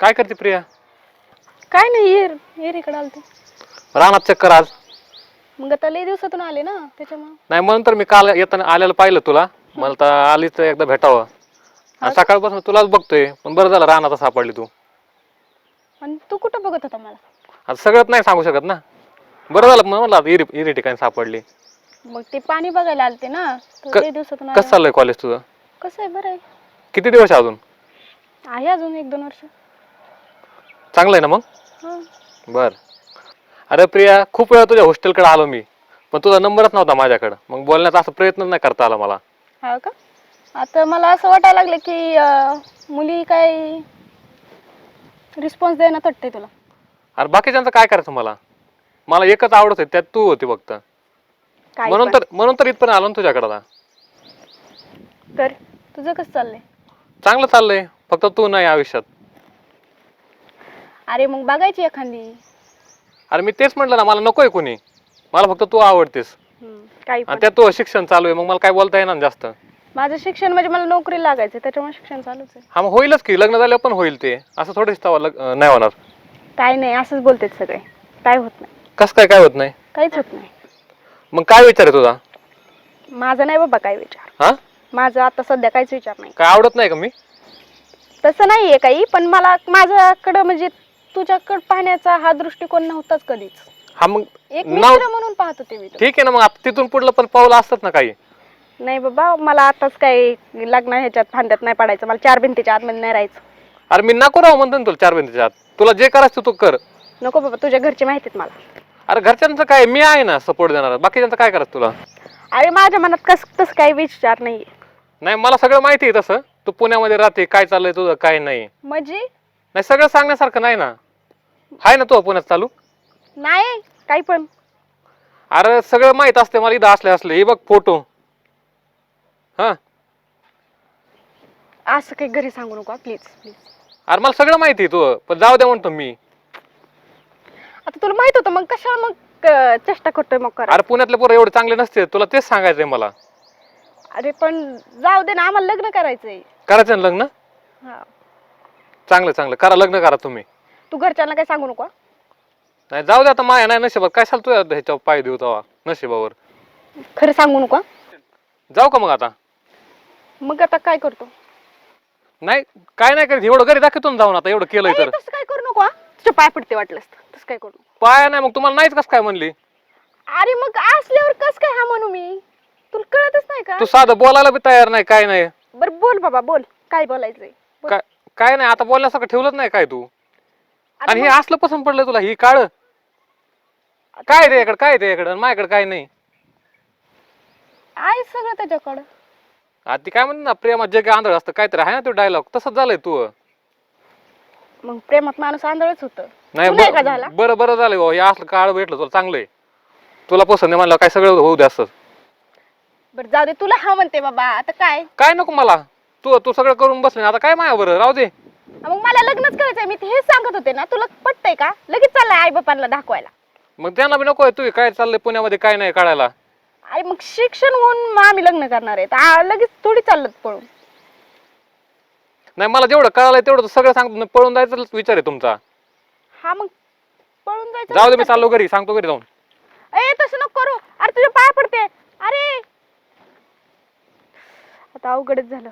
काय करते प्रिया? काय नाही ये ये इकडे आलते. रानात चक्कर आज. मग आता लई दिवसातून आले ना त्याच्यामुळे. नाही म्हणून तर मी काल येताना आल्याला पाहिलं तुला. मला तर आली तर एकदा भेटावं. आणि सकाळपासून तुलाच बघतोय पण बरं झालं रानात सापडली तू. आणि तू कुठं बघत होता मला? आता सगळंच नाही सांगू शकत ना. बरं झालं मग आता इरी इरी ठिकाणी सापडली. मग ते पाणी बघायला आलते ना तर क- लई दिवसातून कसं आले चाललंय कॉलेज तुझं? कसं आहे बरं आहे. किती दिवस आहे अजून? आहे अजून एक दोन वर्ष. चांगलं आहे ना मग? हा. बर. अरे प्रिया खूप वेळा तुझ्या हॉस्टेलकडे आलो मी पण तुझा नंबरच नव्हता माझ्याकडे. मग बोलण्याचा असा प्रयत्न नाही करता आला मला. हा का? आता मला असं वाटायला लागलं की अं, मुली काय रिस्पॉन्स द्यायला तटते तुला. अरे बाकीच्यांचं काय करायचं मला? मला एकच आवडत आहे त्यात तू होती फक्त. काय म्हणून. तर म्हणून तर इथपर्यंत आलो ना तुझ्याकडे आता. तर तुझं कसं चाललंय? चांगलं चाललंय फक्त तू नाही आयुष्यात. अरे मग बघायची एखादी. अरे मी तेच म्हटलं ना मला नकोय कोणी. मला फक्त तू आवडतेस. हम्म, काही पण. आणि त्यात तू शिक्षण चालू आहे मग मला काय बोलता येणार नाही जास्त. माझं शिक्षण म्हणजे मला नोकरी लागायचं त्याच्यामुळे शिक्षण चालूच आहे. हा मग होईलच की लग्न झाल्यावर पण होईल ते. असं थोडंच तवा लग- अं, नाही होणार. काय नाही असंच बोलतेत सगळे. काय होत नाही. कसं काय काय होत नाही? काहीच होत नाही. मग काय विचार आहे तुझा? माझा नाही बाबा काय विचार. हा? माझं आता सध्या काहीच विचार नाही. काय आवडत नाही का मी? तसं नाहीये काही पण मला माझ्याकडं म्हणजे तुझ्याकडं पाहण्याचा हा दृष्टिकोन नव्हताच कधीच. हा मग एक नाव मित्र म्हणून पाहत होते मी तुला. ठीक आहे ना मग आता तिथून पुढलं पण पाऊल असतात ना काही? नाही बाबा मला आताच काही लग्न ह्याच्यात फांद्यात नाही पडायचं. मला चार भिंतीच्या आतमध्ये नाही राहायचं. अरे मी नको राहू म्हणतो ना तुला चार भिंतीच्या आत. तुला जे करायचं तू कर. नको बाबा तुझ्या घरची माहितीत मला. अरे घरच्यांचं काय? मी आहे ना सपोर्ट देणार. बाकीच्यांचं काय करायचं तुला? अरे माझ्या मनात कस तसं काही विचार नाहीये. नाही मला सगळं माहिती आहे तसं. तू पुण्यामध्ये राहते काय चाललंय तुझं काय नाही. म्हणजे? नाही सगळं सांगण्यासारखं नाही ना? आहे ना तू पुण्यात चालू? नाही काही पण. अरे सगळं माहीत असते मला इथं असले असले. हे बघ फोटो हा? असं काही घरी सांगू नको प्लीज प्लीज अरे मला सगळं माहिती आहे तू. पण जाऊ दे म्हणतो मी. आता तुला माहीत होतं मग कशाला मग अं, चेष्टा करतोय मग करा. अरे पुण्यातले पोरं एवढे चांगले नसते. तुला तेच सांगायचंय मला. अरे पण जाऊ दे ना आम्हाला लग्न करायचंय. करायचं ना लग्न? हा. चांगलं चांगलं. करा लग्न करा तुम्ही. तू घरच्यांना काही सांगू नको हा? नाही जाऊ दे आता माया नाही नशिबात. काय चाल तू ह्याच्यावर पाय देऊ तवा नशिबावर? खरं सांगू नको हा? जाऊ का मग आता? मग आता काय करतो? नाही काय नाही करीत. एवढं घरी दाखवतो ना जाऊन आता एवढं केलंय तर. तसं काय करू नको हा? तुझ्या पाय पडते वाटलंस तर. तसं काय करू नको. पाया नाही मग तुम्हाला नाहीच कसं काय म्हणली? अरे मग असल्यावर कस काय हा म्हणू मी? तुला कळतच नाही का? तू साधं बोलायला बी तयार नाही काय नाही. बरं बोल बाबा बोल. काय बोलायचंय? बोल. काय? काय नाही आता बोलण्यासारखं ठेवलंच नाही काय तू. आणि हे मग- असलं पसंत पडलं तुला ही काळ. काय त्याच्याकडे काय त्याच्याकडे माझ्याकडे काय नाही. आहे सगळं त्याच्याकडं. आता ती काय म्हणते ना प्रेमात जे काय आंधळ असतं काहीतरी आहे ना तो डायलॉग तसंच झालंय तू. मग प्रेमात माणूस आंधळच होतं. नाही तुला आहे का ब- झाला. बरं बरं झालंय भाऊ हे असलं काळ भेटलं तुला चांगलंय. तुला पसंत आहे म्हणलं काय सगळं होऊ दे असं. बरं जाऊ दे तुला हा म्हणते बाबा आता काय? काय नको मला? तू तू सगळं करून बसले आता काय माया बरं? राहू दे. मग मला लग्नच करायचंय मी हेच सांगत होते ना तुला पटतंय का? लगेच चाललाय आई बापांना दाखवायला. मग त्यांना बी नको तू काय चाललंय पुण्यामध्ये काय नाही काढायला. अरे मग शिक्षण होऊन मग आम्ही लग्न करणार आहेत आ, लगेच थोडी चाललं पळून. नाही मला जेवढं कळालंय तेवढं सगळं सांगतो पळून जायचं विचार आहे तुमचा. हा मग पळून जायचं जाऊ दे मी चाललो घरी सांगतो घरी जाऊन. ए तसं नको करू. अरे तुझ्या पाय पडते. अरे! आता अवघडच झालं.